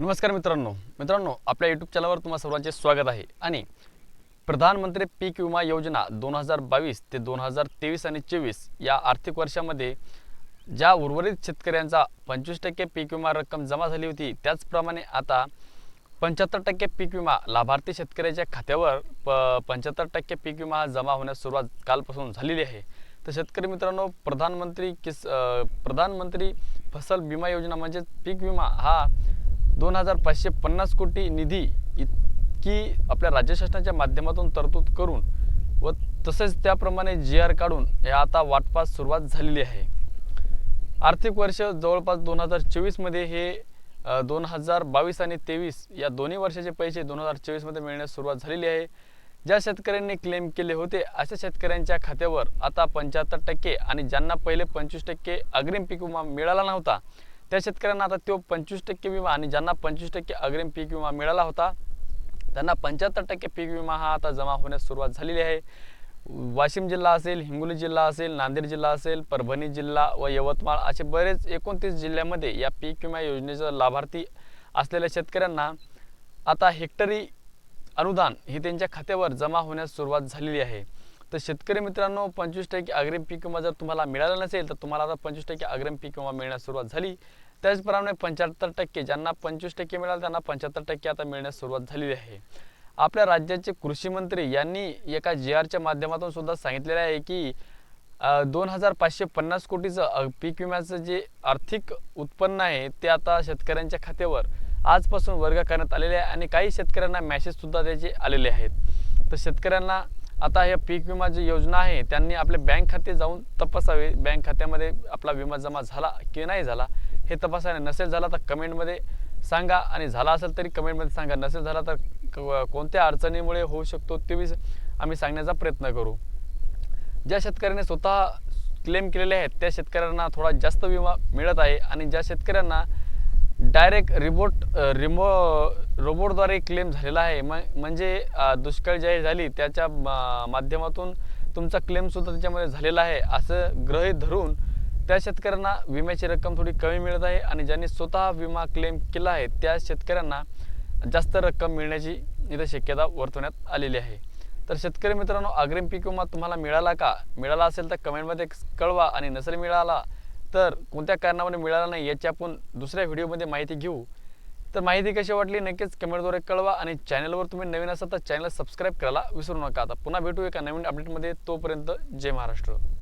नमस्कार मित्रांनो. मित्रांनो आपल्या यूट्यूब चॅनलवर तुम्हा सर्वांचे स्वागत आहे. आणि प्रधानमंत्री पीक विमा योजना दोन हजार बावीस ते दोन हजार तेवीस आणि चोवीस या आर्थिक वर्षामध्ये ज्या उर्वरित शेतकऱ्यांचा पंचवीस टक्के पीक विमा रक्कम जमा झाली होती त्याचप्रमाणे आता पंच्याहत्तर टक्के पीक विमा लाभार्थी शेतकऱ्याच्या खात्यावर प पंच्याहत्तर टक्के पीक विमा जमा होण्यास सुरुवात कालपासून झालेली आहे. तर शेतकरी मित्रांनो प्रधानमंत्री किस प्रधानमंत्री फसल विमा योजना म्हणजेच पीक विमा हा दोन हजार पाचशे पन्नास कोटी निधी इतकी आपल्या राज्य शासनाच्या माध्यमातून तरतूद करून व तसेच त्याप्रमाणे जी आर काढून या आता वाटपास सुरुवात झालेली आहे. आर्थिक वर्ष जवळपास दोन हजार चोवीसमध्ये हे दोन हजार बावीस आणि तेवीस या दोन्ही वर्षाचे पैसे दोन हजार चोवीसमध्ये मिळण्यास सुरुवात झालेली आहे. ज्या शेतकऱ्यांनी क्लेम केले होते अशा शेतकऱ्यांच्या खात्यावर आता पंच्याहत्तर टक्के आणि ज्यांना पहिले पंचवीस टक्के अग्रिम पीक विमा मिळाला नव्हता त्या शेतकऱ्यांना आता तो पंचवीस टक्के विमा आणि ज्यांना पंचवीस टक्के अग्रिम पीक विमा मिळाला होता त्यांना पंच्याहत्तर टक्के पीक विमा हा आता जमा होण्यास सुरुवात झालेली आहे. वाशिम जिल्हा असेल हिंगोली जिल्हा असेल नांदेड जिल्हा असेल परभणी जिल्हा व यवतमाळ असे बरेच एकोणतीस जिल्ह्यामध्ये या पीक विमा योजनेचा लाभार्थी असलेल्या शेतकऱ्यांना आता हेक्टरी अनुदान हे त्यांच्या खात्यावर जमा होण्यास सुरुवात झालेली आहे. तर शेतकरी मित्रांनो पंचवीस टक्के अग्रिम पीक विमा जर तुम्हाला मिळाला नसेल तर तुम्हाला आता पंचवीस टक्के अग्रिम पीक विमा मिळण्यास सुरुवात झाली. त्याचप्रमाणे पंच्याहत्तर टक्के ज्यांना पंचवीस टक्के मिळाले त्यांना पंच्याहत्तर टक्के आता मिळण्यास सुरुवात झालेली आहे. आपल्या राज्याचे कृषी मंत्री यांनी एका जी आरच्या माध्यमातून सुद्धा सांगितलेलं आहे की दोन हजार पाचशे पन्नास कोटीचं पीक विम्याचं जे आर्थिक उत्पन्न आहे ते आता शेतकऱ्यांच्या खात्यावर आजपासून वर्ग करण्यात आलेले आहे आणि काही शेतकऱ्यांना मॅसेजसुद्धा त्याचे आलेले आहेत. तर शेतकऱ्यांना आता हे पीक विमा जी योजना आहे त्यांनी आपले बँक खाते जाऊन तपासावे. बँक खात्यामध्ये आपला विमा जमा झाला की नाही झाला हे तपासायला नसेल झाला तर कमेंटमध्ये सांगा आणि झाला असेल तरी कमेंटमध्ये सांगा. नसेल झाला तर क- कोणत्या अडचणीमुळे होऊ शकतो ते बी आम्ही सांगण्याचा प्रयत्न करू. ज्या शेतकऱ्याने स्वतः क्लेम केलेले आहेत त्या शेतकऱ्यांना थोडा जास्त विमा मिळत आहे आणि ज्या शेतकऱ्यांना डायरेक्ट रिबोट रिमो रोबोटद्वारे क्लेम झालेला आहे. म म्हणजे दुष्काळ जाहीर झाली त्याच्या मा- माध्यमातून तुमचा क्लेमसुद्धा त्याच्यामध्ये झालेला आहे असं गृहीत धरून त्या शेतकऱ्यांना विम्याची रक्कम थोडी कमी मिळत आहे आणि ज्यांनी स्वतः विमा क्लेम केला आहे त्या शेतकऱ्यांना जास्त रक्कम मिळण्याची इथं शक्यता वर्तवण्यात आलेली आहे. तर शेतकरी मित्रांनो अग्रिम पीक विमा तुम्हाला मिळाला का? मिळाला असेल तर कमेंटमध्ये कळवा आणि नसेल मिळाला तर कोणत्या कारणामुळे मिळाला नाही याची आपण दुसऱ्या व्हिडिओमध्ये माहिती घेऊ. तर माहिती कशी वाटली नक्कीच कमेंटद्वारे कळवा आणि चॅनलवर तुम्ही नवीन असाल तर चॅनल सबस्क्राईब करायला विसरू नका. आता पुन्हा भेटू एका नवीन अपडेटमध्ये तोपर्यंत जय महाराष्ट्र.